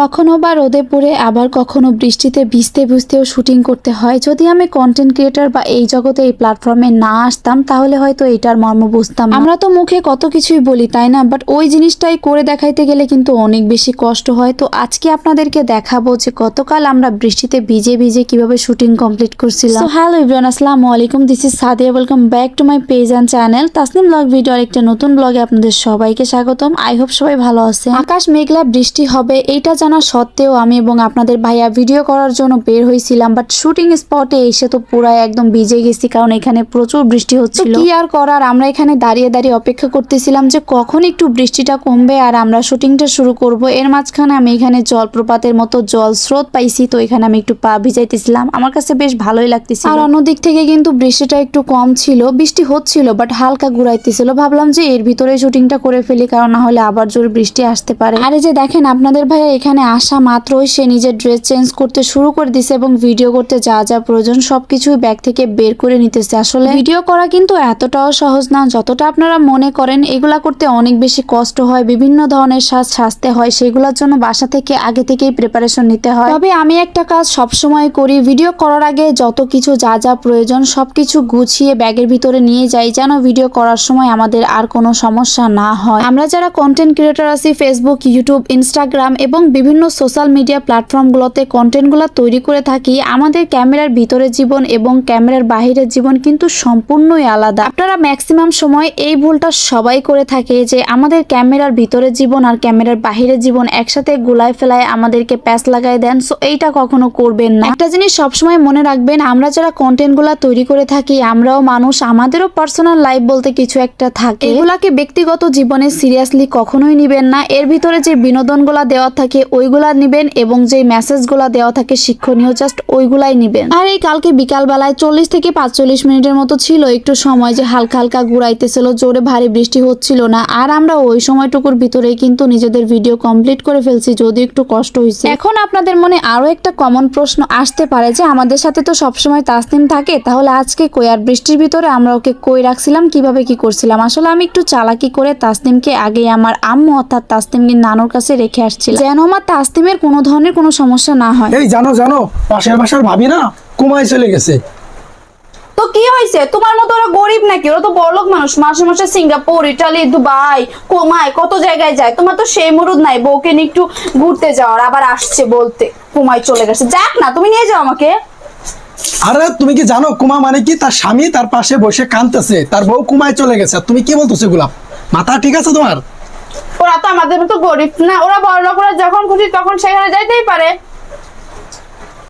কখনো বা রোদে পড়ে, আবার কখনো বৃষ্টিতে ভিজতে ভিজতেও শুটিং করতে হয়। যদি আমি কন্টেন্ট ক্রিয়েটার বা এই জগতে এই প্ল্যাটফর্মে না আসতাম, তাহলে হয়তো এটার মর্ম বুঝতাম আমরা তো মুখে কত কিছুই বলি, তাই না? বাট ওই জিনিসটাই করে দেখাইতে গেলে কিন্তু অনেক বেশি কষ্ট হয়। তো আজকে আপনাদেরকে দেখাবো যে গতকাল আমরা বৃষ্টিতে ভিজে ভিজে কীভাবে শুটিং কমপ্লিট করছিলাম। হ্যালো ইব্রান আসসালামু আলাইকুম। This is Sadia welcome back to my page and channel Tasnim blog ভিডিওর একটা নতুন ব্লগে আপনাদের সবাইকে স্বাগতম। আই হোপ সবাই ভালো আছে আকাশ মেঘলা বৃষ্টি হবে, এইটা জানা সত্ত্বেও আমি এবং আপনাদের ভাইয়া ভিডিও করার জন্য বের হয়েছিলাম বাট শুটিং স্পটে এসে তো পুরো একদম ভিজে গেছি কারণ এখানে প্রচুর বৃষ্টি হচ্ছিল। কি আর করার? আমরা এখানে দাঁড়িয়ে দাঁড়িয়ে অপেক্ষা করতেছিলাম যে কখন একটু বৃষ্টিটা কমবে আর আমরা শুটিংটা শুরু করব। এর মাঝখানে আমি এখানে জলপ্রপাতের মতো জল স্রোত পাইছি তো এখানে আমি একটু পা ভিজাইতেছিলাম। আমার কাছে বেশ ভালোই লাগতেছিল। আর অন্যদিক থেকে কিন্তু বৃষ্টিটা একটু কম ছিল বৃষ্টি হচ্ছিল বাট হালকা ঘুরাইতেছিল। ভাবলাম যে এর ভিতরে শুটিংটা করে ফেলি কারণ না হলে আবার জোরে বৃষ্টি আসতে পারে। আরে যে দেখেন আপনাদের ভাইয়া এখানে আসা মাত্রই সে নিজের ড্রেস চেঞ্জ করতে শুরু করে দিছে এবং ভিডিও করতে যা যা প্রয়োজন সবকিছুই ব্যাগ থেকে বের করে নিতেছে। আসলে ভিডিও করা কিন্তু এতটাও সহজ না, যতটা আপনারা মনে করেন এগুলা করতে অনেক বেশি কষ্ট হয়, বিভিন্ন ধরনের সাজ সাজতে হয়, সেগুলোর জন্য বাসা থেকে আগে থেকেই প্রিপারেশন নিতে হয়। তবে আমি একটা কাজ সবসময় করি ভিডিও করার আগে যত কিছু যা যা প্রয়োজন সবকিছু গুছিয়ে ব্যাগের ভিতরে নিয়ে যাই, যেন ভিডিও করার সময় আমাদের আর কোনো সমস্যা না হয়। আমরা যারা কন্টেন্ট ক্রিয়েটর আছি ফেসবুক ইউটিউব ইনস্টাগ্রাম এবং বিভিন্ন সোশ্যাল মিডিয়া প্ল্যাটফর্মগুলোতে কন্টেন্টগুলো তৈরি করে থাকি, আমাদের ক্যামেরার ভিতরের জীবন এবং ক্যামেরার বাহিরের জীবন কিন্তু সম্পূর্ণই আলাদা। আপনারা ম্যাক্সিমাম সময় এই ভুলটা সবাই করে থাকে যে আমাদের ক্যামেরার ভিতরের জীবন আর ক্যামেরার বাহিরের জীবন একসাথে গুলায় ফেলায় আমাদেরকে প্যাচ লাগাই দেন। সো এইটা কখনো করবেন না। একটা জিনিস সবসময় মনে রাখবেন, আমরা যারা কন্টেন্টগুলো তৈরি করে থাকি, আমরাও মানুষ, আমাদেরও পার্সোনাল লাইফ বলতে কিছু একটা থাকে। এগুলাকে ব্যক্তিগত জীবনে সিরিয়াসলি কখনোই নিবেন না। এর ভিতরে যে বিনোদনগুলা দেওয়া থাকে ওইগুলা নিবেন এবং যে মেসেজগুলা দেওয়া থাকে শিক্ষণীয় জাস্ট ওইগুলাই নিবেন। আর এই কালকে বিকাল বেলায় চল্লিশ থেকে পাঁচচল্লিশ মিনিটের মতো ছিল, একটু সময় যে হালকা হালকা ঘুরাইতেছিল, জোরে ভারী বৃষ্টি হচ্ছিল না। আর আমরা ওই সময়টুকুর ভিতরেই কিন্তু নিজেদের ভিডিও কমপ্লিট করে ফেলছি, যদি একটু কষ্ট হয়েছে এখন আপনাদের মনে আরও একটা কমন প্রশ্ন আসতে পারে যে, আমাদের সাথে তো সবসময় তাসনিম থাকে, তাহলে আজকে কই? আর বৃষ্টির ভিতরে আমরা ওকে কই রাখছিলাম? কীভাবে কি করছিলাম? আসলে আমি একটু চালাকি করে তাসনিমকে আগে আমার আম্মু অর্থাৎ তাসনিমের নানুর কাছে রেখে আসছিলাম। যেন আমার তাসনিমের কোনো ধরনের কোনো সমস্যা না হয়। এই জানো জানো পাশের বাসার ভাবি না কুমায় চলে গেছে। তো কি হয়েছে? তোমার মতো ওরা গরিব নাকি? ওরা তো বড়লোক মানুষ। মাসে মাসে সিঙ্গাপুর ইটালি দুবাই কোমায় কত জায়গায় যায়। তোমার তো সেই মুরুদ নাই। বউকে নিয়ে একটু ঘুরতে যাওয়ার আবার আসছে বলতে। কুমায় চলে গেছে। যাক না তুমি নিয়ে যাও আমাকে। আরে তুমি কি জানো কুমা মানে কি? তার স্বামী তার পাশে বসে কাঁদতেছে। তার বউ কুমায় চলে গেছে। আর তুমি কি বলতেছো গোলাপ মাথা ঠিক আছে তোমার? ওরা তো আমাদের মতো গরিব না, ওরা বড় লোকরা যখন খুশি তখন সেখানে যাইতেই পারে।